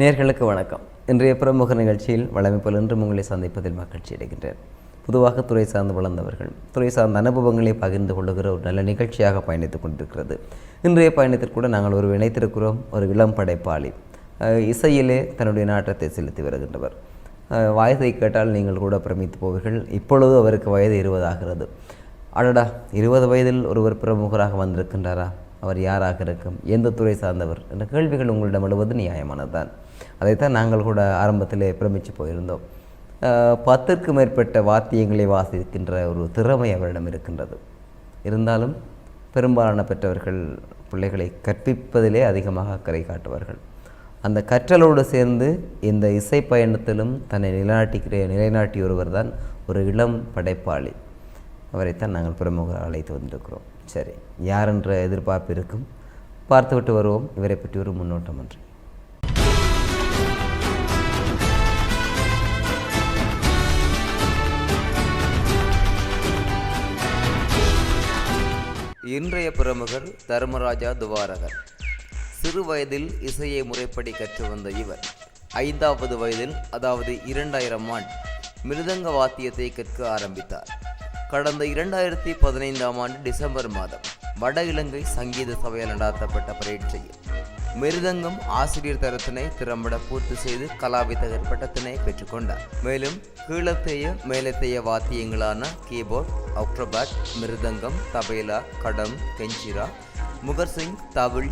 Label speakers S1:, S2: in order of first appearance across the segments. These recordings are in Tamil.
S1: நேர்களுக்கு வணக்கம். இன்றைய பிரமுக நிகழ்ச்சியில் வளமை போல் இன்றும் உங்களை சந்திப்பதில் மகிழ்ச்சி அடைகின்றேன். பொதுவாக துறை சார்ந்து வளர்ந்தவர்கள் துறை சார்ந்த அனுபவங்களை பகிர்ந்து கொள்ளுகிற ஒரு நல்ல நிகழ்ச்சியாக பயணித்துக் கொண்டிருக்கிறது. இன்றைய பயணத்தில் கூட நாங்கள் ஒரு இணைத்திருக்கிறோம் ஒரு இளம் படைப்பாளி. இசையிலே தன்னுடைய நாட்டத்தை செலுத்தி வருகின்றவர். வயதை கேட்டால் நீங்கள் கூட பிரமித்து போவீர்கள். இப்பொழுது அவருக்கு வயது இருபதாகிறது அடடா இருபது வயதில் ஒருவர் பிரமுகராக வந்திருக்கின்றாரா? அவர் யாராக இருக்கும்? எந்த துறை சார்ந்தவர்? என்ற கேள்விகள் உங்களிடம் எழுவது நியாயமானதுதான். அதைத்தான் நாங்கள் கூட ஆரம்பத்திலே பிரமித்து போயிருந்தோம். பத்திற்கு மேற்பட்ட வாத்தியங்களை வாசிக்கின்ற ஒரு திறமை அவரிடம் இருக்கின்றது. இருந்தாலும் பெரும்பாலான பெற்றவர்கள் பிள்ளைகளை கற்பிப்பதிலே அதிகமாக அக்கறை காட்டுவார்கள். அந்த கற்றலோடு சேர்ந்து இந்த இசை பயணத்திலும் தன்னை நிலைநாட்டிக்கிற நிலைநாட்டி ஒருவர் தான் ஒரு இளம் படைப்பாளி. அவரைத்தான் நாங்கள் பிரமுகர் அழைத்து வந்திருக்கிறோம். சரி யார் என்ற எதிர்பார்ப்பு இருக்கும். பார்த்துவிட்டு வருவோம். இவரை பற்றி ஒரு முன்னோட்டம் ஒன்று. இன்றைய பிரமுகர் தர்மராஜா துவாரகர். சிறு வயதில் இசையை முறைப்படி கற்று வந்த இவர். ஐந்தாவது வயதில் அதாவது இரண்டாயிரம் ஆண்டு மிருதங்க வாத்தியத்தை கற்க ஆரம்பித்தார். கடந்த இரண்டாயிரத்தி பதினைந்தாம் ஆண்டு டிசம்பர் மாதம் வட இலங்கை சங்கீத சபையில் நடாத்தப்பட்ட பரீட்சையில் மிருதங்கம் ஆசிரியர் தரத்தினை திறம்பட பூர்த்தி செய்து கலாவித்தகர் பட்டத்தினை பெற்றுக்கொண்டார். மேலும் கீழத்தேய மேலத்தேய வாத்தியங்களான keyboard அக்ரபாட் mridangam tabla ghatam kanjira morsing thavil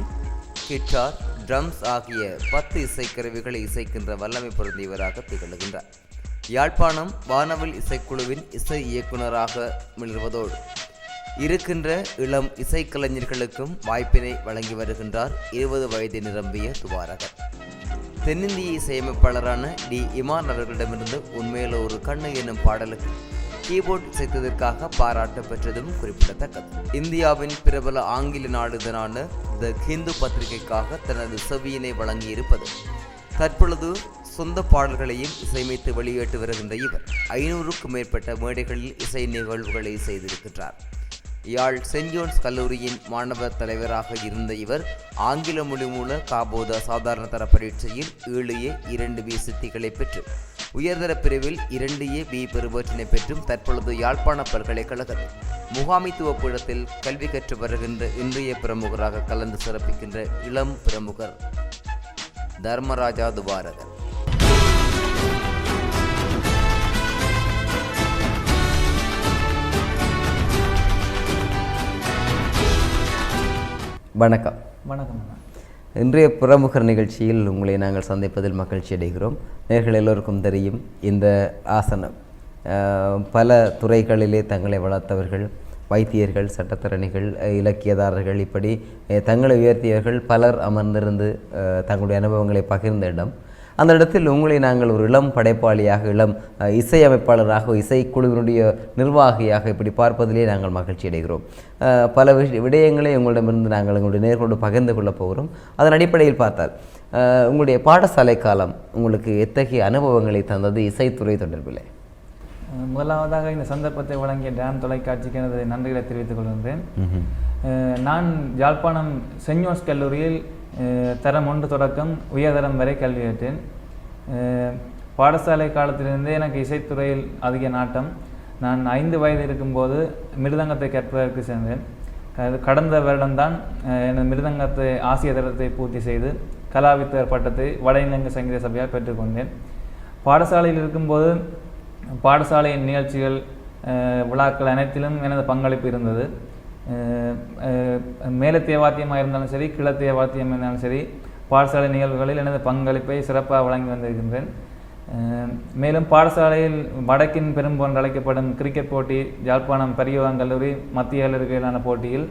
S1: guitar drums ஆகிய பத்து இசைக்கருவிகளை இசைக்கின்ற வல்லமை பொருந்தியவராக திகழ்கின்றார். யாழ்ப்பாணம் வானவில் இசைக்குழுவின் இசை இயக்குனராக மிளர்வதோடு இருக்கின்ற இளம் இசைக்கலைஞர்களுக்கும் வாய்ப்பினை வழங்கி வருகின்றார் இருபது வயது நிரம்பிய துவாரகர். தென்னிந்திய இசையமைப்பாளரான டி. இமான் அவர்களிடமிருந்து உண்மையில ஒரு கண்ணு என்னும் பாடலுக்கு கீபோர்ட் இசைத்ததற்காக பாராட்டு பெற்றதும் குறிப்பிடத்தக்கது. இந்தியாவின் பிரபல ஆங்கில நாளிதழான த ஹிந்து பத்திரிகைக்காக தனது செவியினை வழங்கியிருப்பது. தற்பொழுது சொந்த பாடல்களையும் இசையமைத்து வெளியிட்டு வருகின்ற இவர் ஐநூறுக்கும் மேற்பட்ட மேடைகளில் இசை நிகழ்வுகளை செய்திருக்கின்றார். யாழ் சென்ட் ஜோன்ஸ் கல்லூரியின் மாணவர் தலைவராக இருந்த இவர் ஆங்கில மொழி மூல காபோத சாதாரண தர பரீட்சையில் ஏழு ஏ இரண்டு பி சித்திகளை பெற்று உயர்தர பிரிவில் இரண்டு ஏ பி பெறுபவற்றினை பெற்றும் தற்பொழுது யாழ்ப்பாண பல்கலைக்கழகம் முகாமித்துவ பீடத்தில் கல்வி கற்று வருகின்ற இன்றைய பிரமுகராக கலந்து சிறப்பிக்கின்ற இளம் பிரமுகர் தர்மராஜா துபாரகர் வணக்கம்.
S2: வணக்கம்.
S1: இன்றைய பிரமுகர் நிகழ்ச்சியில் உங்களை நாங்கள் சந்திப்பதில் மகிழ்ச்சி அடைகிறோம். நேர்கள் எல்லோருக்கும் தெரியும் இந்த ஆசனம். பல துறைகளிலே தங்களை வளர்த்தவர்கள் வைத்தியர்கள் சட்டத்தரணிகள் இலக்கியதாரர்கள் இப்படி தங்களை உயர்த்தியவர்கள் பலர் அமர்ந்திருந்து தங்களுடைய அனுபவங்களை பகிர்ந்த இடம். அந்த இடத்தில் உங்களை நாங்கள் ஒரு இளம் படைப்பாளியாக இளம் இசையமைப்பாளராக இசைக்குழுவினுடைய நிர்வாகியாக இப்படி பார்ப்பதிலே நாங்கள் மகிழ்ச்சி அடைகிறோம். பல விஷ விடயங்களை உங்களிடமிருந்து நாங்கள் எங்களுடைய நேர்களோடு பகிர்ந்து கொள்ளப் போகிறோம். அதன் அடிப்படையில் பார்த்தால் உங்களுடைய பாடசாலை காலம் உங்களுக்கு எத்தகைய அனுபவங்களை தந்தது இசைத்துறை தொடர்பில்?
S2: முதலாவதாக இந்த சந்தர்ப்பத்தை வழங்கிய டேம் தொலைக்காட்சிக்கு எனது நன்றிகளை தெரிவித்துக் கொள்கின்றேன். நான் யாழ்ப்பாணம் ஜோன்ஸ் கல்லூரியில் தரம் ஒன்று தொடக்கம் உயர்தரம் வரை கல்வி கற்றேன் பாடசாலை காலத்திலிருந்தே எனக்கு இசைத்துறையில் அதிக நாட்டம். நான் ஐந்து வயது இருக்கும்போது மிருதங்கத்தை கற்பதற்கு சேர்ந்தேன் அது கடந்த வருடம்தான் எனது மிருதங்கத்தை ஆசிய தரத்தை பூர்த்தி செய்து கலாவித்தர் பட்டத்தை வட இலங்கை சங்கீத சபையால் பெற்றுக்கொண்டேன் பாடசாலையில் இருக்கும்போது பாடசாலையின் நிகழ்ச்சிகள் விழாக்கள் அனைத்திலும் எனது பங்களிப்பு இருந்தது. மேல தேவாத்தியமாக இருந்தாலும் சரி கிள தேவாத்தியம் இருந்தாலும் சரி பாடசாலை நிகழ்வுகளில் எனது பங்களிப்பை சிறப்பாக வழங்கி வந்திருக்கின்றேன். மேலும் பாடசாலையில் வடக்கின் பெரும்பு என்று அழைக்கப்படும் கிரிக்கெட் போட்டி யாழ்ப்பாணம் பரியவான் கல்லூரி மத்திய இடையிலான போட்டியில்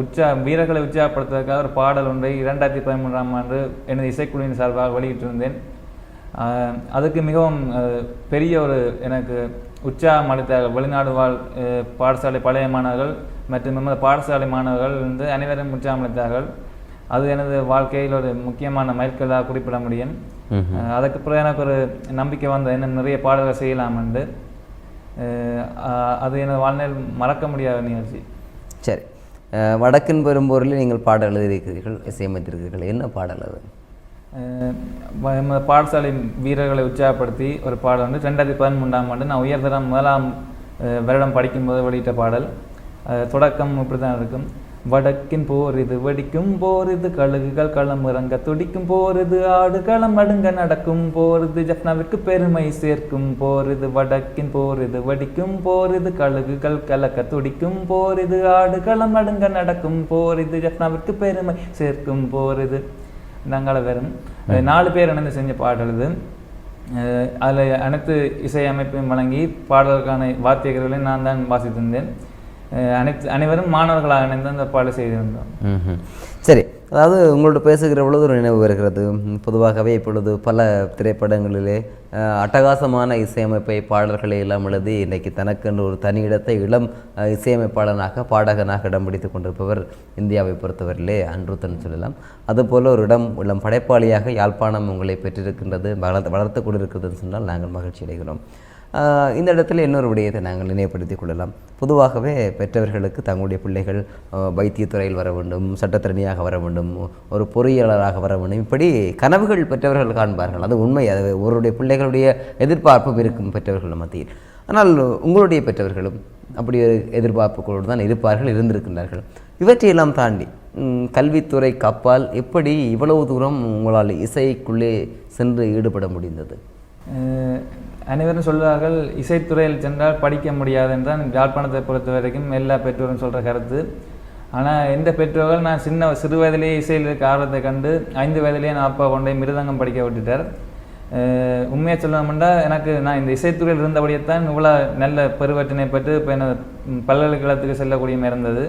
S2: உற்சா வீரர்களை உற்சாகப்படுத்துவதற்காக ஒரு பாடல் ஒன்றை இரண்டாயிரத்தி பதிமூன்றாம் ஆண்டு எனது இசைக்குழுவின் சார்பாக வெளியிட்டிருந்தேன். அதுக்கு மிகவும் பெரிய ஒரு எனக்கு உற்சாகம் அளித்தார்கள் வெளிநாடு வாழ் பாடசாலை பழைய மாணவர்கள் மற்றும் நமது பாடசாலை மாணவர்கள் வந்து அனைவரும் உற்சாகம் அளித்தார்கள் அது எனது வாழ்க்கையில் ஒரு முக்கியமான மைல்கல்லாக குறிப்பிட முடியும் அஹ், அதுக்கு பிறகு எனக்கு ஒரு நம்பிக்கை வந்த இன்னும் நிறைய பாடல்கள் செய்யலாம் என்று. அது எனது வாழ்நாள் மறக்க முடியாத நிகழ்ச்சி.
S1: சரி. வடக்கின் பெரும்போரில் நீங்கள் பாடல் எழுதியிருக்கிறீர்கள் இசையமைத்திருக்கிறீர்கள். என்ன பாடல் அது?
S2: அஹ் பாடசாலை வீரர்களை உற்சாகப்படுத்தி ஒரு பாடல் வந்து ரெண்டாயிரத்தி பதிமூன்றாம் ஆண்டு நான் உயர்தரம் முதலாம் வருடம் படிக்கும்போது வெளியிட்ட பாடல். தொடக்கம் இப்படி தான் இருக்கும். வடக்கின் போர் இது வெடிக்கும் போர் இது கழுகுகள் களம் இறங்க துடிக்கும் போர் இது ஆடு களம் அடுங்க நடக்கும் போர் இது ஜப்னாவிற்கு பெருமை சேர்க்கும் போர் இது வடக்கின் போர் இது வெடிக்கும் போர் இது கழுகுகள் கலக்க துடிக்கும் போர் இது ஆடு களம் அடுங்க நடக்கும் போர் இது ஜப்னாவிற்கு பெருமை சேர்க்கும் போர் இது நாங்கள வரும் நாலு பேர் இணைந்து செஞ்ச பாடல் இது அதில் அனைத்து இசையமைப்பையும் வழங்கி பாடலுக்கான வாத்தியங்களையும் நான் தான் வாசித்திருந்தேன். அனைத்து அனைவரும் மாணவர்களாக இணைந்து அந்த பாடல் செய்திருந்தோம்
S1: ம்ஹும். சரி அதாவது உங்களோட பேசுகிற பொழுது ஒரு நினைவு வருகிறது. பொதுவாகவே இப்பொழுது பல திரைப்படங்களிலே அட்டகாசமான இசையமைப்பை பாடல்களை எல்லாம் எழுதி இன்றைக்கு தனக்கென்று ஒரு தனி இடத்தை இளம் இசையமைப்பாளனாக பாடகனாக இடம் பிடித்து கொண்டிருப்பவர் இந்தியாவை பொறுத்தவரையிலே அன்றுத்தன் சொல்லலாம். அதுபோல் ஒரு இடம் இளம் படைப்பாளியாக யாழ்ப்பாணம் உங்களை பெற்றிருக்கின்றது வளர்த்து வளர்த்து கொண்டிருக்கிறதுன்னு சொன்னால் நாங்கள் மகிழ்ச்சி அடைகிறோம். இந்த இடத்துல இன்னொரு விடயத்தை நாங்கள் நினைவுபடுத்திக் கொள்ளலாம். பொதுவாகவே பெற்றவர்களுக்கு தங்களுடைய பிள்ளைகள் வைத்தியத்துறையில் வர வேண்டும் சட்டத்திறனியாக வர வேண்டும் ஒரு பொறியியலாளராக வர வேண்டும். இப்படி கனவுகள் பெற்றவர்கள் காண்பார்கள். அது உண்மை. அது ஒருவருடைய பிள்ளைகளுடைய எதிர்பார்ப்பும் இருக்கும் பெற்றவர்கள் மத்தியில். ஆனால் உங்களுடைய பெற்றவர்களும் அப்படி ஒரு எதிர்பார்ப்புகளோடு தான் இருப்பார்கள் இருந்திருக்கின்றார்கள். இவற்றையெல்லாம் தாண்டி கல்வித்துறை கப்பால் எப்படி இவ்வளவு தூரம் உங்களால் இசைக்குள்ளே சென்று ஈடுபட முடிந்தது?
S2: அனைவரும் சொல்வார்கள் இசைத்துறையில் சென்றால் படிக்க முடியாது என்றால் யாழ்ப்பாணத்தை பொறுத்த வரைக்கும் எல்லா பெற்றோரும் சொல்கிற கருத்து. ஆனால் எந்த பெற்றோர்கள்? நான் சின்ன சிறு வயதிலேயே இசையில் இருக்க ஆர்வத்தை கண்டு ஐந்து வயதிலேயே நான் அப்பா கொண்டே மிருதங்கம் படிக்க விட்டுட்டார். உண்மையாக சொல்லணும்னா எனக்கு நான் இந்த இசைத்துறையில் இருந்தபடியே தான் இவ்வளோ நல்ல பெருவற்றினை பெற்று இப்போ என்ன பல்கலைக்கழகத்துக்கு செல்லக்கூடிய இருந்தது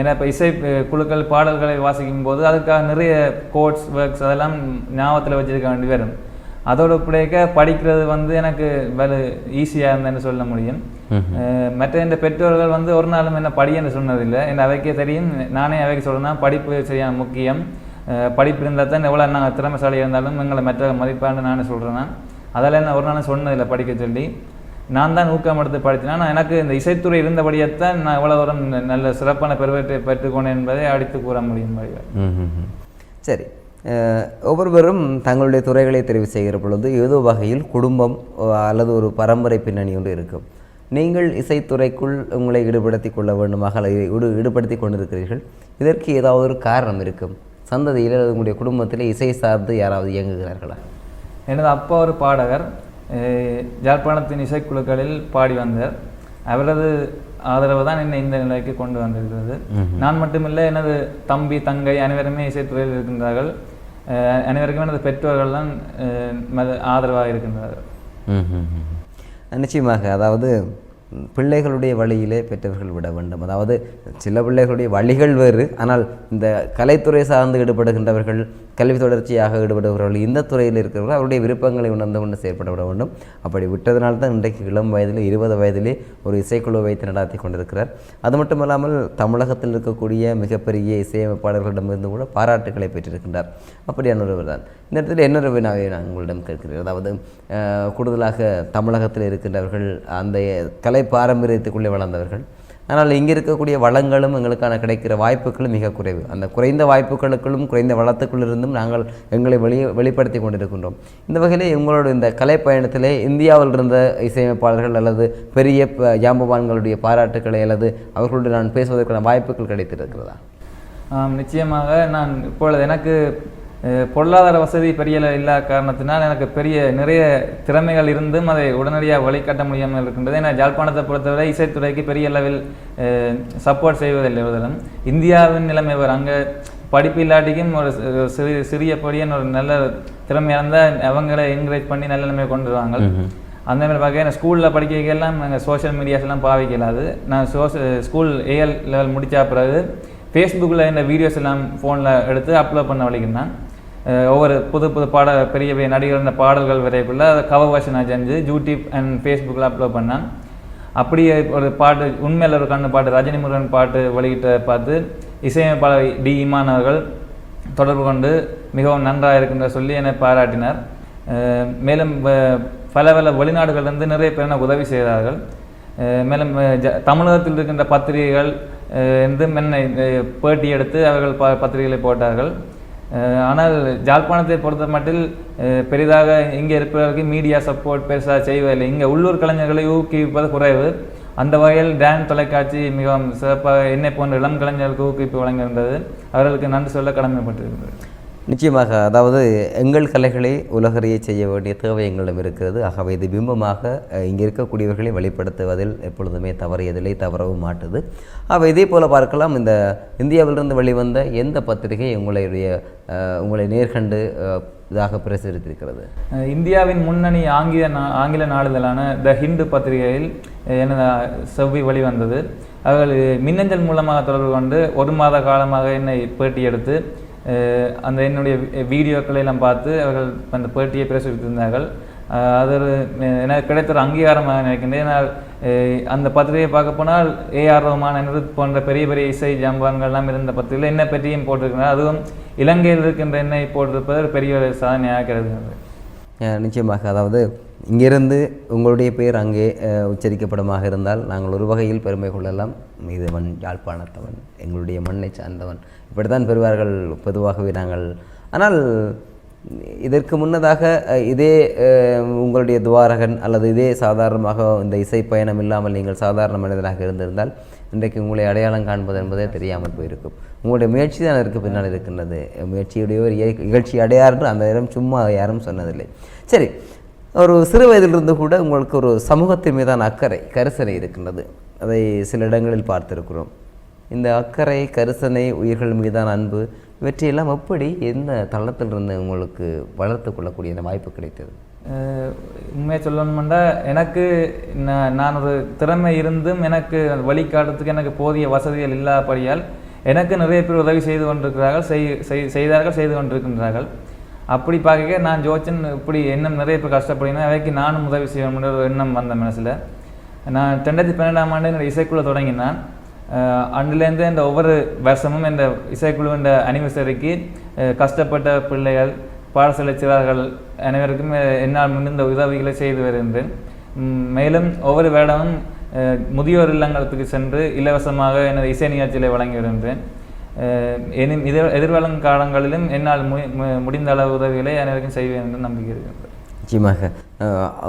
S2: ஏன்னா இப்போ இசை குழுக்கள் பாடல்களை வாசிக்கும் போது அதுக்காக நிறைய கோட்ஸ் ஒர்க்ஸ் அதெல்லாம் ஞாபகத்தில் வச்சிருக்க வேண்டி வரும் அதோட ஒப்படைக்க படிக்கிறது வந்து எனக்கு வேலை ஈஸியாக இருந்தேன்னு சொல்ல முடியும். மற்ற இந்த பெற்றோர்கள் வந்து ஒரு நாளும் என்ன படி என்று சொன்னதில்லை. என்ன அவைக்கே தெரியும். நானே அவைக்கு சொல்றேன்னா படிப்பு சரியான முக்கியம். படிப்பு இருந்தால் தான் எவ்வளோ நாங்கள் திறமைசாலி இருந்தாலும் எங்களை மற்ற மதிப்பான்னு நானே சொல்கிறேன் நான் அதில் என்ன ஒரு நாளும் சொன்னதில்லை படிக்க சொல்லி. நான் தான் ஊக்கம் எடுத்து படித்தேன். ஆனால் எனக்கு இந்த இசைத்துறை இருந்தபடியத்தான் நான் எவ்வளோ தூரம் நல்ல சிறப்பான பெருவற்றை பெற்றுக்கொண்டேன் என்பதை அடித்து கூற முடியும்.
S1: சரி. ஒவ்வொருவரும் தங்களுடைய துறைகளை தெரிவு செய்கிற பொழுது ஏதோ வகையில் குடும்பம் அல்லது ஒரு பரம்பரை பின்னணி ஒன்று இருக்கும். நீங்கள் இசைத்துறைக்குள் உங்களை ஈடுபடுத்தி கொள்ள வேண்டுமாக அல்லது ஈடு ஈடுபடுத்தி கொண்டிருக்கிறீர்கள். இதற்கு ஏதாவது ஒரு காரணம் இருக்கும். சந்ததியில் உங்களுடைய குடும்பத்தில் இசை சார்ந்து யாராவது இயங்குகிறார்களா?
S2: எனது அப்பா ஒரு பாடகர். யாழ்ப்பாணத்தின் இசைக்குழுக்களில் பாடி வந்தார். அவரது ஆதரவு தான் என்னை இந்த நிலைக்கு கொண்டு வந்திருக்கிறது. நான் மட்டுமில்லை எனது தம்பி தங்கை அனைவருமே இசைத்துறையில் இருக்கின்றார்கள். அனைவருக்குமே அந்த பெற்றோர்கள் தான் ஆதரவாக இருக்கின்றார்கள்
S1: நிச்சயமாக அதாவது பிள்ளைகளுடைய வழியிலே பெற்றவர்கள் விட வேண்டும். அதாவது சில பிள்ளைகளுடைய வழிகள் வேறு ஆனால் இந்த கலைத்துறை சார்ந்து ஈடுபடுகின்றவர்கள் கல்வி தொடர்ச்சியாக ஈடுபடுகிறவர்கள் இந்த துறையில் இருக்கிறவர்கள் அவருடைய விருப்பங்களை உணர்ந்து கொண்டு செயற்பட விட வேண்டும். அப்படி விட்டதனால் தான் இன்றைக்கு இளம் வயதில் இருபது வயதிலே ஒரு இசைக்குழு வைத்து நடாத்தி கொண்டிருக்கிறார். அது மட்டுமல்லாமல் தமிழகத்தில் இருக்கக்கூடிய மிகப்பெரிய இசையமைப்பாளர்களிடமிருந்து கூட பாராட்டுகளை பெற்றிருக்கின்றார். அப்படியான ஒருவர் தான். இந்த இடத்துல இன்னொரு வினாவை நான் உங்களிடம் கேட்கிறேன். அதாவது கூடுதலாக தமிழகத்தில் இருக்கின்றவர்கள் அந்த கலை பாரம்பரியத்துக்குள்ளே வளர்ந்தவர்கள். ஆனால் இங்கே இருக்கக்கூடிய வளங்களும் எங்களுக்கான கிடைக்கிற வாய்ப்புகளும் மிக குறைவு. அந்த குறைந்த வாய்ப்புகளுக்குள்ளும் குறைந்த வளத்துக்குள்ளிருந்தும் நாங்கள் எங்களை வெளி வெளிப்படுத்தி கொண்டிருக்கின்றோம். இந்த வகையில் எங்களோட இந்த கலை பயணத்திலே இந்தியாவில் இருந்த இசையமைப்பாளர்கள் அல்லது பெரிய ப- ஜாம்பவான்களுடைய பாராட்டுக்களை அல்லது அவர்களுடன் நான் பேசுவதற்கான வாய்ப்புகள் கிடைத்திருக்கிறதா?
S2: நிச்சயமாக நான் இப்பொழுது எனக்கு பொருளாதார வசதி பெரிய இல்லாத காரணத்தினால் எனக்கு பெரிய நிறைய திறமைகள் இருந்தும் அதை உடனடியாக வழிகாட்ட முடியாமல் இருக்கின்றது. ஏன்னா ஜாழ்ப்பாணத்தை பொறுத்தவரை இசைத்துறைக்கு பெரிய அளவில் சப்போர்ட் செய்வதில்லை ஒருதலும் இந்தியாவின் நிலைமை வேறு. அங்கே படிப்பு இல்லாட்டிக்கும் ஒரு சிறிய சிறிய படியன் ஒரு நல்ல திறமையாக இருந்தால் அவங்களை என்கரேஜ் பண்ணி நல்ல நிலைமையை கொண்டு வருவாங்க. அந்த மாதிரி வகையான ஸ்கூலில் படிக்கிறதுக்கெல்லாம் நாங்கள் சோஷியல் மீடியாஸ் எல்லாம் பாவிக்கலாது. நான் சோஷ ஸ்கூல் ஏஎல் லெவல் முடிச்ச பிறகு ஃபேஸ்புக்கில் இந்த வீடியோஸ் எல்லாம் ஃபோனில் எடுத்து அப்லோட் பண்ண வழிக்கினேன் ஒவ்வொரு புது புது பாட பெரிய பெரிய நடிகர் இந்த பாடல்கள் வரைக்குள்ள அதை கவர் வருஷனாக செஞ்சு யூடியூப் அண்ட் ஃபேஸ்புக்கில் அப்லோட் பண்ணேன். அப்படியே ஒரு பாட்டு உண்மையில் ஒரு கண்ணு பாட்டு ரஜினி முருகன் பாட்டு வெளியிட்ட பார்த்து இசையமைப்பாளர் டி இமான் அவர்கள் தொடர்பு கொண்டு மிகவும் நன்றாக இருக்கின்ற சொல்லி என்னை பாராட்டினார். மேலும் பல பல வெளிநாடுகளிலிருந்து நிறைய பேர் எனக்கு உதவி செய்தார்கள். மேலும் ஜ- தமிழகத்தில் இருக்கின்ற பத்திரிகைகள் இருந்து என்னை பேட்டி எடுத்து அவர்கள் ப பத்திரிகைகளை போட்டார்கள். ஆனால் ஜாழ்ப்பாணத்தை பொறுத்த மட்டில் பெரிதாக இங்கே இருப்பவர்களுக்கு மீடியா சப்போர்ட் பெருசாக செய்வதில்லை. இங்கே உள்ளூர் கலைஞர்களை ஊக்குவிப்பது குறைவு. அந்த வகையில் டேன் தொலைக்காட்சி மிகவும் சிறப்பாக என்னை போன்ற இளம் கலைஞர்களுக்கு ஊக்குவிப்பு வழங்கியிருந்தது. அவர்களுக்கு நன்றி சொல்ல கடமைப்பட்டிருக்கிறது
S1: நிச்சயமாக அதாவது எங்கள் கலைகளை உலகறிய செய்ய வேண்டிய தேவை எங்களிடம் இருக்கிறது. ஆகவே இது பிம்பமாக இங்கே இருக்கக்கூடியவர்களை வெளிப்படுத்துவதில் எப்பொழுதுமே தவறியதில்லை தவறவும் மாட்டுது. ஆக இதே போல் பார்க்கலாம் இந்த இந்தியாவிலிருந்து வெளிவந்த எந்த பத்திரிகை உங்களுடைய உங்களை நேர்கண்டு இதாக பிரசுரித்திருக்கிறது?
S2: இந்தியாவின் முன்னணி ஆங்கில நா ஆங்கில நாளிதழான த ஹிந்து பத்திரிகையில் எனது செவ்வி வெளிவந்தது. அவர்கள் மின்னஞ்சல் மூலமாக தொடர்பு கொண்டு ஒரு மாத காலமாக என்னை பேட்டி எடுத்து அந்த என்னுடைய வீடியோக்களை எல்லாம் பார்த்து அவர்கள் அந்த பேட்டியை பிரசுரித்திருந்தார்கள். அது ஒரு எனக்கு கிடைத்த ஒரு அங்கீகாரமாக நினைக்கின்றேன். ஏன்னால் அந்த பத்திரிகையை பார்க்க போனால் ஏஆர் ரஹ்மான் அனிருத் போன்ற பெரிய பெரிய இசை ஜாம்பான்கள்லாம் இருந்த பத்திரிகையில் என்ன பற்றியும் போட்டிருக்கிறார் அதுவும் இலங்கையில் இருக்கின்ற என்னை போட்டிருப்பது ஒரு பெரிய ஒரு சாதனையாக கருதுகிறது
S1: நிச்சயமாக. அதாவது இங்கிருந்து உங்களுடைய பேர் அங்கே உச்சரிக்கப்படமாக இருந்தால் நாங்கள் ஒரு வகையில் பெருமை கொள்ளலாம். இது மண் யாழ்ப்பாணத்தவன் எங்களுடைய மண்ணை சார்ந்தவன். இப்படித்தான் பெறுவார்கள் பொதுவாகவே நாங்கள். ஆனால் இதற்கு முன்னதாக இதே உங்களுடைய துவாரகன் அல்லது இதே சாதாரணமாக இந்த இசை பயணம் இல்லாமல் நீங்கள் சாதாரண மனிதனாக இருந்திருந்தால் இன்றைக்கு உங்களை அடையாளம் காண்பது என்பதே தெரியாமல் போயிருக்கும். உங்களுடைய முயற்சி தான் அதற்கு பின்னால் இருக்கின்றது. முயற்சியுடைய ஒரு இகழ்ச்சி அடையாறு அந்த நேரம் சும்மா யாரும் சொன்னதில்லை. சரி ஒரு சிறு வயதிலிருந்து கூட உங்களுக்கு ஒரு சமூகத்தின் மீதான அக்கறை கரிசனை இருக்கின்றது. அதை சில இடங்களில் பார்த்திருக்கிறோம். இந்த அக்கறை கரிசனை உயிர்கள் மீதான அன்பு இவற்றையெல்லாம் எப்படி எந்த தளத்திலிருந்து உங்களுக்கு வளர்த்து கொள்ளக்கூடிய அந்த வாய்ப்பு கிடைத்தது?
S2: உண்மையாக உண்மையை சொல்லணும்னா எனக்கு நான் நான் ஒரு திறமை இருந்தும் எனக்கு அந்த வழிகாட்டுறதுக்கு எனக்கு போதிய வசதிகள் இல்லாதபடியால் எனக்கு நிறைய பேர் உதவி செய்து கொண்டிருக்கிறார்கள் செய்- செய்- செய்தார்கள் செய்து கொண்டிருக்கின்றார்கள். அப்படி பார்க்க நான் ஜோச்சன் இப்படி எண்ணம் நிறைய பேர் கஷ்டப்படினா அவைக்கு நானும் உதவி செய்யணும்ன்ற ஒரு எண்ணம் வந்த மனசில். நான் ரெண்டாயிரத்தி பன்னெண்டாம் ஆண்டு என்னோடய இசைக்குள்ளே தொடங்கினான். அன்றிலேருந்து இந்த ஒவ்வொரு வருஷமும் இந்த இசைக்குழுவின் அனிவர்சரிக்கு கஷ்டப்பட்ட பிள்ளைகள் பாடசாலை சிறார்கள் அனைவருக்கும் என்னால் முடிந்த உதவிகளை செய்து வருகின்றேன். மேலும் ஒவ்வொரு வேடமும் முதியோர் இல்லங்களுக்கு சென்று இலவசமாக எனது இசை நிகழ்ச்சிகளை வழங்கி வருகின்றேன். எனும் இதர் எதிர் காலங்களிலும் என்னால் மு- மு- முடிந்த அளவு உதவிகளை அனைவருக்கும் செய்வேன் என்று நம்பிக்கை
S1: நிச்சயமாக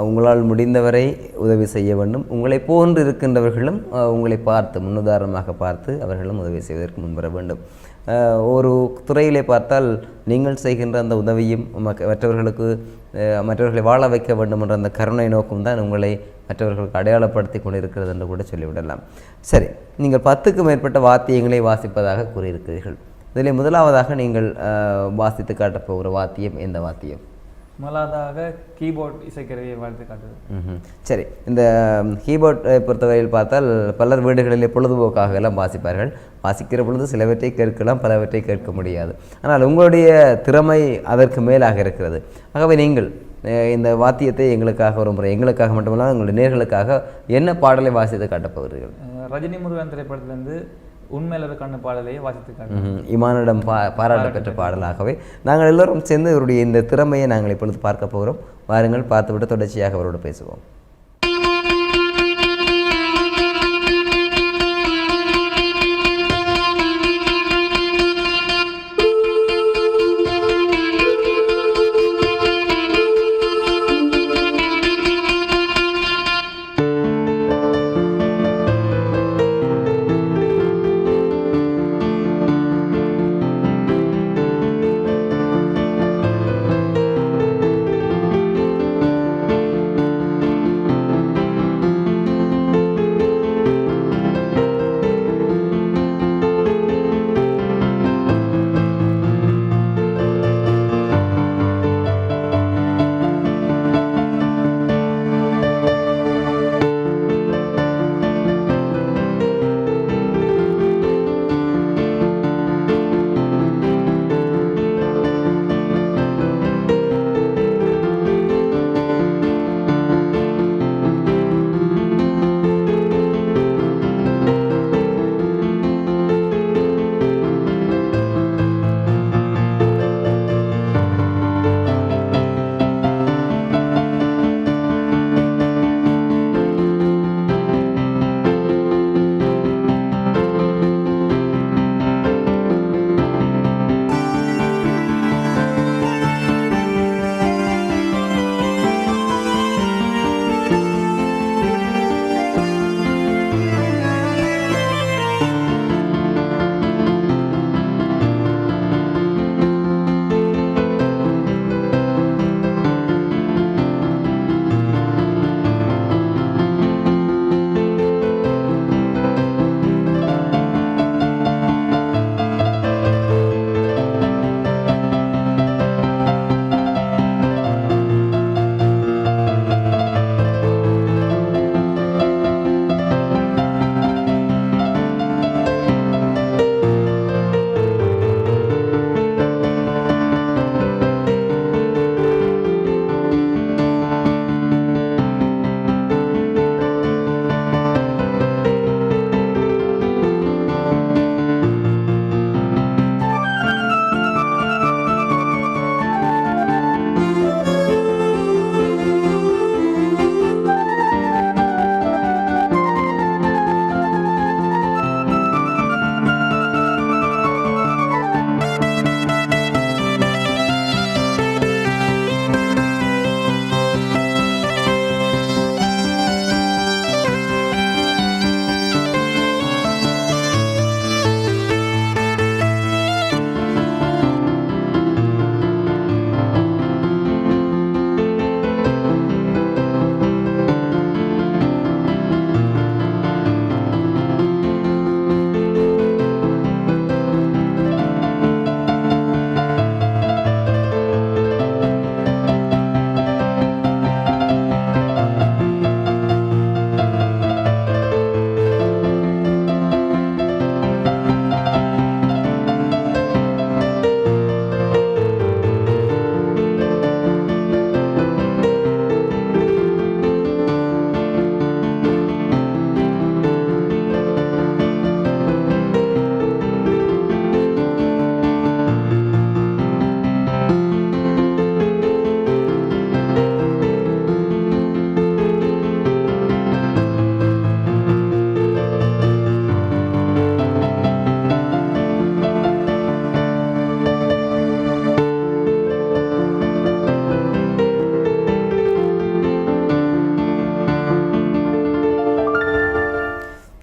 S1: உங்களால் முடிந்தவரை உதவி செய்ய வேண்டும். உங்களை போன்று இருக்கின்றவர்களும் உங்களை பார்த்து முன்னுதாரணமாக பார்த்து அவர்களும் உதவி செய்வதற்கு முன்வர வேண்டும். ஒரு துறையிலே பார்த்தால் நீங்கள் செய்கின்ற அந்த உதவியும் மக்க- மற்றவர்களுக்கு மற்றவர்களை வாழ வைக்க வேண்டும் என்ற அந்த கருணை நோக்கம் தான் உங்களை மற்றவர்களுக்கு அடையாளப்படுத்தி கொண்டு இருக்கிறது என்று கூட சொல்லிவிடலாம். சரி நீங்கள் பத்துக்கும் மேற்பட்ட வாத்தியங்களை வாசிப்பதாக கூறியிருக்கிறீர்கள். இதில் முதலாவதாக நீங்கள் வாசித்து காட்டப்போகிற வாத்தியம் எந்த வாத்தியம்?
S2: முதலாவதாக கீபோர்ட் இசைக்கருவியை வாழ்த்து காட்டுது.
S1: சரி இந்த கீபோர்டை பொறுத்தவரையில் பார்த்தால் பலர் வீடுகளிலே பொழுதுபோக்காக எல்லாம் வாசிப்பார்கள். வாசிக்கிற பொழுது சிலவற்றை கேட்கலாம் பலவற்றை கேட்க முடியாது. ஆனால் உங்களுடைய திறமை அதற்கு மேலாக இருக்கிறது. ஆகவே நீங்கள் இந்த வாத்தியத்தை எங்களுக்காக ஒரு முறை எங்களுக்காக மட்டுமல்லாமல் உங்களுடைய நேர்களுக்காக என்ன பாடலை வாசித்து காட்டப் போகிறீர்கள்?
S2: அஹ் ரஜினி முருகன் திரைப்படத்திலிருந்து உண்மையில் கண்ணு பாடலையை வாசித்து காட்டு
S1: ம்ஹும். இமானிடம் பா பாராட்ட பெற்ற பாடலாகவே நாங்கள் எல்லோரும் சேர்ந்து இவருடைய இந்த திறமையை நாங்கள் இப்பொழுது பார்க்க போகிறோம். வாருங்கள் பார்த்துவிட்டு தொடர்ச்சியாக அவரோடு பேசுவோம்.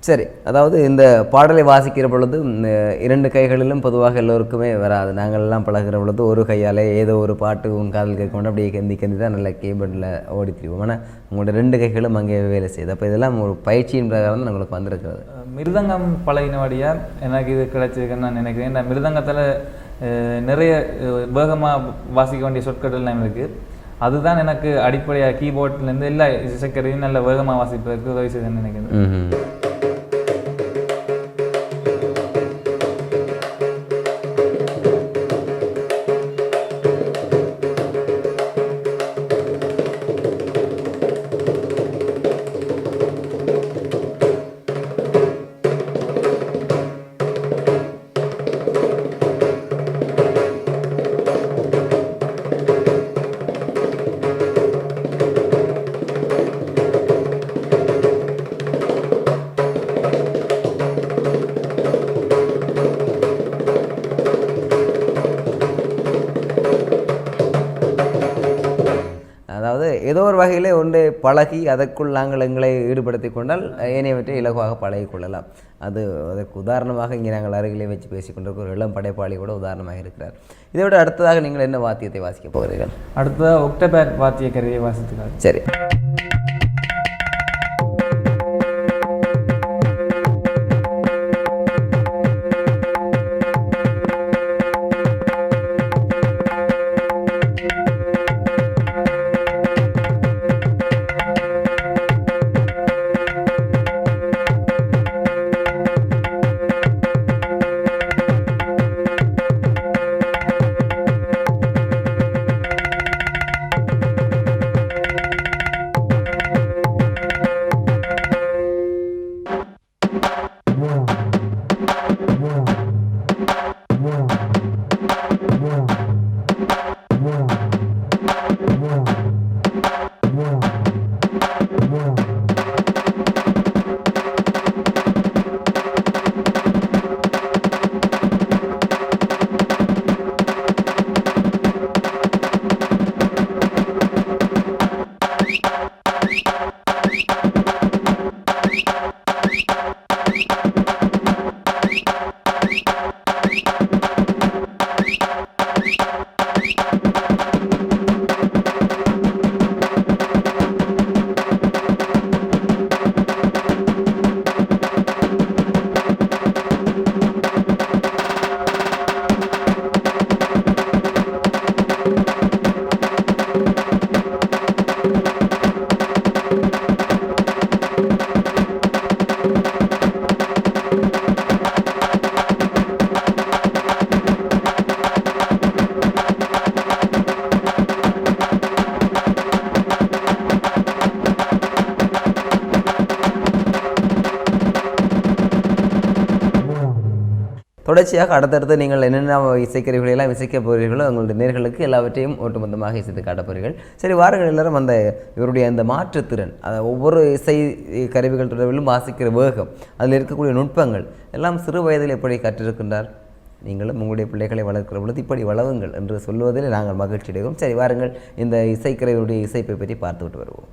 S1: சரி அதாவது இந்த பாடலை வாசிக்கிற பொழுது இரண்டு கைகளிலும் பொதுவாக எல்லோருக்குமே வராது. நாங்கள் எல்லாம் பழகுற பொழுது ஒரு கையாலே ஏதோ ஒரு பாட்டு உன் காதல் கேட்க அப்படியே கந்தி கந்தி தான் நல்ல கீபோர்டில் ஓடி திரிவோம். ஆனால் உங்களோட ரெண்டு கைகளும் அங்கே வேலை செய்யுது. அப்போ இதெல்லாம் ஒரு பயிற்சியின் பிரகாரம் தான் உங்களுக்கு வந்திருக்கிறது.
S2: மிருதங்கம் பழகினபடியாக எனக்கு இது கிடைச்சிருக்குன்னு நான் நினைக்கிறேன். இந்த மிருதங்கத்தில் நிறைய வேகமாக வாசிக்க வேண்டிய சொற்கள் எல்லாம் இருக்குது அதுதான் எனக்கு அடிப்படையாக கீபோர்ட்லேருந்து எல்லா இசைக்கருவியும் நல்ல வேகமாக வாசிப்பதற்கு உதவி செய்யுதுன்னு நினைக்கிறேன்.
S1: வகையில் ஒன்று பழகி அதற்குள் நாங்கள் எங்களை ஈடுபடுத்தி கொண்டால் ஏனையவற்றை இலகுவாக பழகிக் கொள்ளலாம். அது அதற்கு உதாரணமாக இங்கே நாங்கள் அருகிலே வச்சு பேசிக் கொண்டிருக்கிற ஒரு இளம் படைப்பாளி கூட உதாரணமாக இருக்கிறார். இதை விட அடுத்ததாக நீங்கள் என்ன வாத்தியத்தை வாசிக்கப் போகிறீர்கள்?
S2: அடுத்ததாக ஒக்டபேட் வாத்திய கருவியை வாசித்துக்காரு
S1: சரி. தொடர்ச்சியாக அடுத்தடுத்து நீங்கள் என்னென்ன இசைக்கருவிகளை எல்லாம் இசைக்க போகிறீர்களோ உங்களுடைய நேர்களுக்கு எல்லாவற்றையும் ஒட்டுமொத்தமாக இசைத்து காட்டப்போகிறீர்கள் சரி வாருங்கள் எல்லாரும் அந்த இவருடைய அந்த மாற்றுத்திறன் அதை ஒவ்வொரு இசை கருவிகள் தொடர்பிலும் வாசிக்கிற வேகம் அதில் இருக்கக்கூடிய நுட்பங்கள் எல்லாம் சிறு வயதில் எப்படி கற்றிருக்கின்றார்? நீங்களும் உங்களுடைய பிள்ளைகளை வளர்க்கிற பொழுது இப்படி வளவுங்கள் என்று சொல்லுவதில் நாங்கள் மகிழ்ச்சி அடைவோம் சரி வாருங்கள் இந்த இசைக்கருவியுடைய இசைப்பை பற்றி பார்த்துவிட்டு வருவோம்.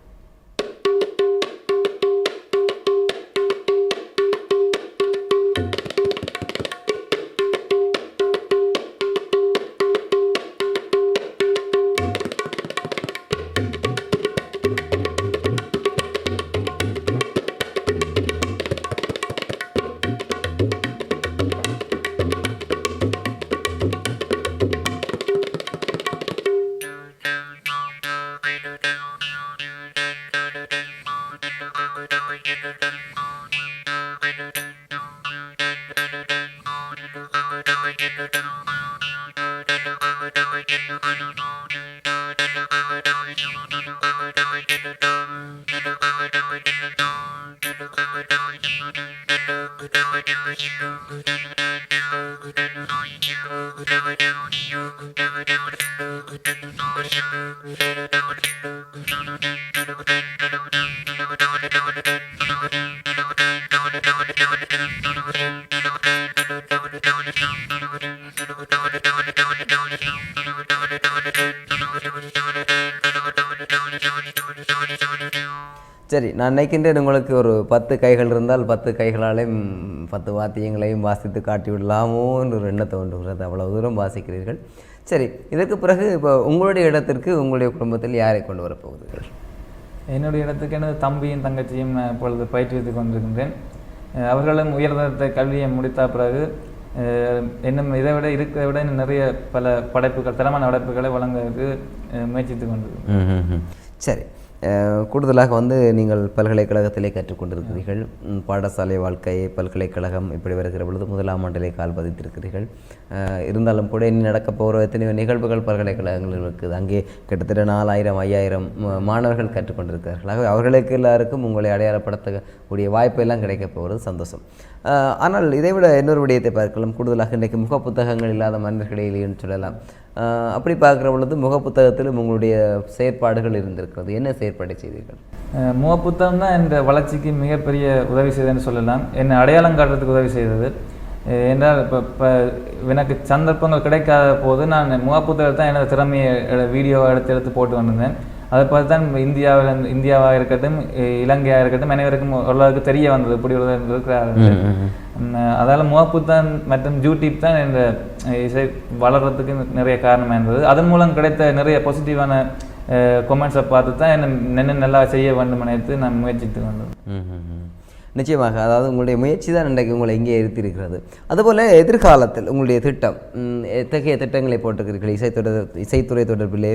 S1: சரி சரி நான் நினைக்கின்றேன் உங்களுக்கு ஒரு பத்து கைகள் இருந்தால் பத்து கைகளாலையும் பத்து வாத்தியங்களையும் வாசித்து காட்டி விடலாமோ என்ற ஒரு எண்ணத்தை தோன்றுகிறது. அவ்வளவு தூரம் வாசிக்கிறீர்கள். சரி இதற்கு பிறகு இப்போ உங்களுடைய இடத்திற்கு உங்களுடைய குடும்பத்தில் யாரை கொண்டு வரப்போகுதுகள்
S2: என்னுடைய இடத்துக்கு எனது தம்பியும் தங்கச்சியும் இப்பொழுது பயிற்றுவித்துக் கொண்டிருக்கின்றேன். அவர்களும் உயர்தரத்தை கல்வியை முடித்த பிறகு இன்னும் இதை விட இருக்கிறதை விட இன்னும் நிறைய பல படைப்புகள் தரமான படைப்புகளை வழங்குவதற்கு முயற்சித்துக் கொண்டிருக்கிறேன்.
S1: சரி கூடுதலாக வந்து நீங்கள் பல்கலைக்கழகத்திலே கற்றுக்கொண்டிருக்கிறீர்கள். பாடசாலை வாழ்க்கை பல்கலைக்கழகம் இப்படி வருகிற பொழுது முதலாம் ஆண்டிலே கால் பதித்திருக்கிறீர்கள். இருந்தாலும் கூட இனி நடக்கப் போகிற எத்தனையோ நிகழ்வுகள் பல்கலைக்கழகங்களில் இருக்குது. அங்கே கிட்டத்தட்ட நாலாயிரம் ஐயாயிரம் மாணவர்கள் கற்றுக்கொண்டிருக்கிறார்கள். ஆகவே அவர்களுக்கு எல்லாருக்கும் உங்களை அடையாளப்படுத்தக்கூடிய வாய்ப்பெல்லாம் கிடைக்கப் போகிறது. சந்தோஷம். ஆனால் இதைவிட இன்னொரு விடயத்தை பார்க்கலாம். கூடுதலாக இன்றைக்கு முக புத்தகங்கள் இல்லாத மனிதர்களே சொல்லலாம். அப்படி பார்க்குற பொழுது முக புத்தகத்திலும் உங்களுடைய செயற்பாடுகள் இருந்திருக்கிறது. என்ன செயற்பாடு செய்தீர்கள்?
S2: முகப்புத்தகம் தான் இந்த வளர்ச்சிக்கு மிகப்பெரிய உதவி செய்ததுன்னு சொல்லலாம். என்னை அடையாளம் காட்டுறதுக்கு உதவி செய்தது. என்றால் இப்போ இப்போ எனக்கு சந்தர்ப்பங்கள் கிடைக்காத போது நான் முகப்புத்தகத்தை தான் எனது திறமையை வீடியோவை வீடியோ எடுத்து எடுத்து போட்டு வந்திருந்தேன். அதை பார்த்து தான் இந்தியாவில் இந்தியாவாக இருக்கட்டும் இலங்கையாக இருக்கட்டும் அனைவருக்கும் ஓரளவுக்கு தெரிய வந்தது இப்படி ஒரு இருக்கிறார்கள். அதால் முகப்புத்தகம் மற்றும் யூடியூப் தான் இந்த இசை வளர்கிறதுக்கு நிறைய காரணமாக இருந்தது. அதன் மூலம் கிடைத்த நிறைய பாசிட்டிவான கொமெண்ட்ஸை பார்த்து தான் என்ன நல்லா செய்ய வேண்டும் நினைத்து நான் முயற்சித்து
S1: ம்ஹும். நிச்சயமாக. அதாவது உங்களுடைய முயற்சி தான் இன்றைக்கு உங்களை இங்கே இருத்திருக்கிறது. அதுபோல் எதிர்காலத்தில் உங்களுடைய திட்டம் எத்தகைய திட்டங்களை போட்டிருக்கிறீர்கள்? இசைத்துறை இசைத்துறை தொடர்பிலே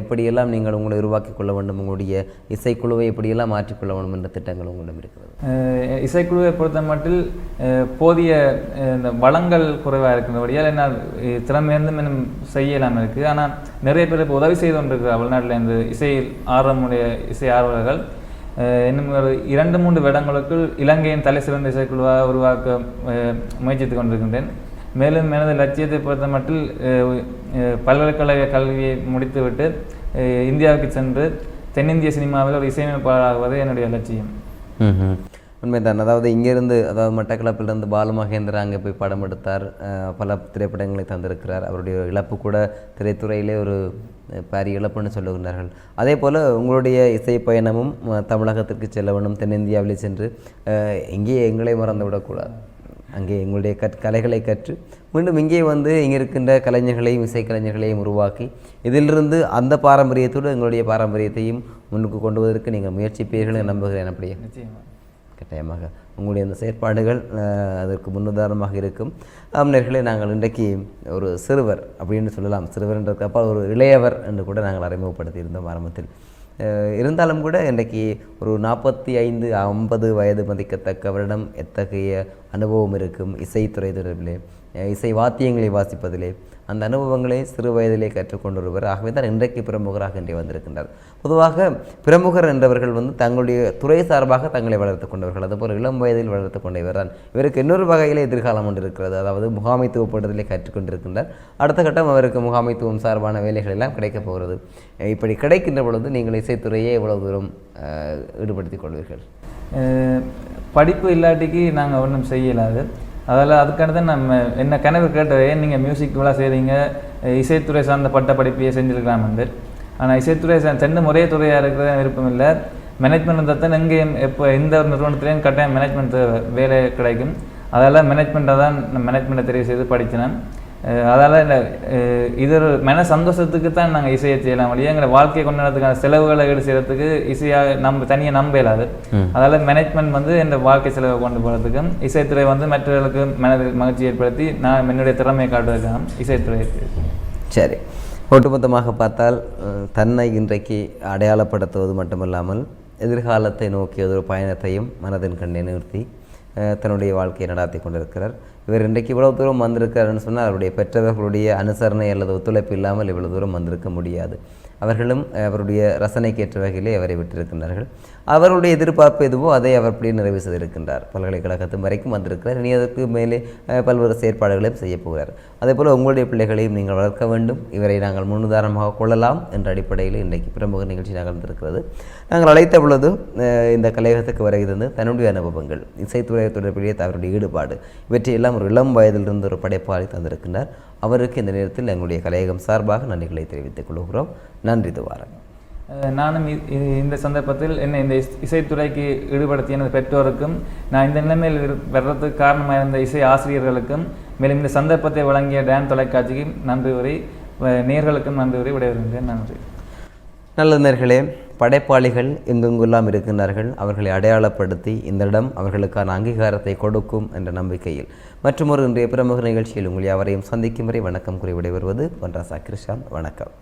S1: எப்படியெல்லாம் நீங்கள் உங்களை உருவாக்கிக் கொள்ள வேண்டும்? உங்களுடைய இசைக்குழுவை எப்படியெல்லாம் மாற்றிக்கொள்ள வேண்டும் என்ற திட்டங்கள் உங்களிடம் இருக்கிறது.
S2: இசைக்குழுவை பொறுத்த மட்டில் போதிய இந்த வளங்கள் குறைவாக இருக்கின்றபடியால் என்ன திறமையிருந்தும் திறமையிருந்து இன்னும் செய்யலாமல் இருக்குது. ஆனால் நிறைய பேர் இப்போ உதவி செய்து கொண்டிருக்கிறார் வெளிநாட்டில் இருந்து இசையில் ஆர்வமுடைய இசை ஆர்வலர்கள். இன்னும் ஒரு இரண்டு மூன்று வருடங்களுக்குள் இலங்கையின் தலை சிறந்த இசைக்குழுவாக உருவாக்க முயற்சித்துக் கொண்டிருக்கின்றேன். மேலும் எனது லட்சியத்தை பொறுத்த மட்டில் பல்கலைக்கழக கல்வியை முடித்துவிட்டு இந்தியாவுக்கு சென்று தென்னிந்திய சினிமாவில் ஒரு இசையமைப்பாளராகுவது என்னுடைய லட்சியம்.
S1: உண்மைதான். அதாவது இங்கேருந்து அதாவது மட்டக்களப்பிலிருந்து பாலு மகேந்திரா அங்கே போய் படம் எடுத்தார். பல திரைப்படங்களை தந்திருக்கிறார். அவருடைய இழப்பு கூட திரைத்துறையிலே ஒரு பாரிய இழப்புன்னு சொல்லுகின்றார்கள். அதே போல் உங்களுடைய இசை பயணமும் தமிழகத்திற்கு செல்ல வேண்டும் தென்னிந்தியாவிலே சென்று அஹ், இங்கேயே எங்களை மறந்து விடக்கூடாது. அங்கே எங்களுடைய கற் கலைகளை கற்று மீண்டும் இங்கே வந்து இங்கே இருக்கின்ற கலைஞர்களையும் இசைக்கலைஞர்களையும் உருவாக்கி இதிலிருந்து அந்த பாரம்பரியத்தோடு எங்களுடைய பாரம்பரியத்தையும் முன்னுக்கு கொண்டு வருவதற்கு நீங்கள் முயற்சிப்பீர்கள் நம்புகிறேன் அப்படியே.
S2: நிச்சயமாக
S1: நிச்சயமாக உங்களுடைய அந்த செயற்பாடுகள் அதற்கு முன்னுதாரணமாக இருக்கும். ஆம்னர்களே நாங்கள் இன்றைக்கு ஒரு சிறுவர் அப்படின்னு சொல்லலாம். சிறுவர் என்றதுக்கு அப்பால் ஒரு இளையவர் என்று கூட நாங்கள் அறிமுகப்படுத்தியிருந்தோம் ஆரம்பத்தில். இருந்தாலும் கூட இன்றைக்கு ஒரு நாற்பத்தி ஐந்து ஐம்பது வயது மதிக்கத்தக்கவரிடம் எத்தகைய அனுபவம் இருக்கும் இசைத்துறை தொடர்பிலே இசை வாத்தியங்களை வாசிப்பதிலே அந்த அனுபவங்களை சிறு வயதிலே கற்றுக்கொண்டொருவர். ஆகவே தான் இன்றைக்கு பிரமுகராக இங்கே வந்திருக்கின்றார். பொதுவாக பிரமுகர் என்றவர்கள் வந்து தங்களுடைய துறை சார்பாக தங்களை வளர்த்து கொண்டவர்கள். அதுபோல் இளம் வயதில் வளர்த்து கொண்ட இவர் தான். இவருக்கு இன்னொரு வகையிலே எதிர்காலம் ஒன்று இருக்கிறது. அதாவது முகாமைத்துவப்படுவதிலே கற்றுக்கொண்டிருக்கின்றார். அடுத்த கட்டம் அவருக்கு முகாமைத்துவம் சார்பான வேலைகள் எல்லாம் கிடைக்கப் போகிறது. இப்படி கிடைக்கின்ற பொழுது நீங்கள் இசைத்துறையே எவ்வளவு தூரம் ஈடுபடுத்திக் கொள்வீர்கள்?
S2: படிப்பு இல்லாட்டிக்கு நாங்கள் ஒன்றும் செய்யலாது. அதில் அதுக்கான தான் நம்ம என்ன கனவு கேட்டது ஏன் நீங்கள் மியூசிக் இவ்வளோ செய்கிறீங்க இசைத்துறை சார்ந்த பட்ட படிப்பையே செஞ்சுருக்கலாம் வந்து. ஆனால் இசைத்துறை சார் சென்று ஒரே துறையாக இருக்கிற விருப்பம் இல்லை. மேனேஜ்மெண்ட் தான் எங்கேயும் எப்போ எந்த ஒரு நிறுவனத்துலேயும் கட்டாயம் மேனேஜ்மெண்ட் வேலை கிடைக்கும். அதெல்லாம் மேனேஜ்மெண்ட்டை தான் மேனேஜ்மெண்ட்டை தெரிவு செய்து படித்தினேன் அதால் இது ஒரு மன சந்தோஷத்துக்கு தான் நாங்கள் இசையை செய்யலாம். வழியா எங்களை வாழ்க்கையை கொண்டாடுறதுக்கான செலவுகளை ஈடு செய்யறதுக்கு இசையாக நம்ம தனியாக நம்ப இயலாது. அதால் மேனேஜ்மெண்ட் வந்து இந்த வாழ்க்கை செலவை கொண்டு போகிறதுக்கும் இசைத்துறை வந்து மற்றவர்களுக்கு மனதில் மகிழ்ச்சி ஏற்படுத்தி நான் என்னுடைய திறமையை காட்டுவதற்காக இசைத்துறை.
S1: சரி. ஒட்டுமொத்தமாக பார்த்தால் தன்னை இன்றைக்கு அடையாளப்படுத்துவது மட்டுமல்லாமல் எதிர்காலத்தை நோக்கிய ஒரு பயணத்தையும் மனதின் கண்ணை நிறுத்தி தன்னுடைய வாழ்க்கையை நடாத்தி கொண்டிருக்கிறார். இவர் இன்றைக்கு இவ்வளவு தூரம் வந்திருக்காருன்னு சொன்னால் அவருடைய பெற்றவர்களுடைய அனுசரணை அல்லது ஒத்துழைப்பு இல்லாமல் இவ்வளவு தூரம் வந்திருக்க முடியாது. அவர்களும் அவருடைய அவருடைய ரசனைக்கேற்ற வகையிலே அவரை விட்டிருக்கின்றார்கள். அவருடைய எதிர்பார்ப்பு எதுவோ அதை அவர் அப்படியே நிறைவு செய்திருக்கின்றார். பல்கலைக்கழகத்து வரைக்கும் வந்திருக்கிறார். இனி அதற்கு மேலே பல்வேறு செயற்பாடுகளையும் செய்யப்போகிறார் அதே போல் உங்களுடைய பிள்ளைகளையும் நீங்கள் வளர்க்க வேண்டும். இவரை நாங்கள் முன்னுதாரணமாக கொள்ளலாம் என்ற அடிப்படையில் இன்றைக்கு பிரமுக நிகழ்ச்சி நகர்ந்திருக்கிறது. நாங்கள் அழைத்த பொழுது இந்த கலையகத்துக்கு வருகை தந்து தன்னுடைய அனுபவங்கள் இசைத்துறை தொடர்பிலேயே அவருடைய ஈடுபாடு இவற்றையெல்லாம் ஒரு இளம் வயதிலிருந்து ஒரு படைப்பாளி தந்திருக்கின்றார். அவருக்கு இந்த நேரத்தில் எங்களுடைய கலையகம் சார்பாக நன்றிகளை தெரிவித்துக் கொள்கிறோம். நன்றி துவாரம்
S2: அஹ் நானும் இந்த சந்தர்ப்பத்தில் என்னை இந்த இஸ்- இசைத்துறைக்கு ஈடுபடுத்திய எனது பெற்றோருக்கும் நான் இந்த நிலைமையில் வர்றதுக்கு காரணமாக இருந்த இசை ஆசிரியர்களுக்கும் மேலும் இந்த சந்தர்ப்பத்தை வழங்கிய டான் தொலைக்காட்சிக்கும் நன்றி கூறி வ- நேயர்களுக்கும் நன்றி கூறி விடைபெறுகின்றேன். நன்றி.
S1: நல்லது நேர்களே படைப்பாளிகள் எங்கெங்கெல்லாம் இருக்கின்றார்கள் அவர்களை அடையாளப்படுத்தி இந்த இடம் அவர்களுக்கான அங்கீகாரத்தை கொடுக்கும் என்ற நம்பிக்கையில் மற்றும் ஒரு இன்றைய பிரமுக நிகழ்ச்சியில் உங்களை யாவரையும் சந்திக்கும் வரை வணக்கம் கூறி விடைபெறுவது பொன்ராசா கிருஷ்ணாந்த் வணக்கம்.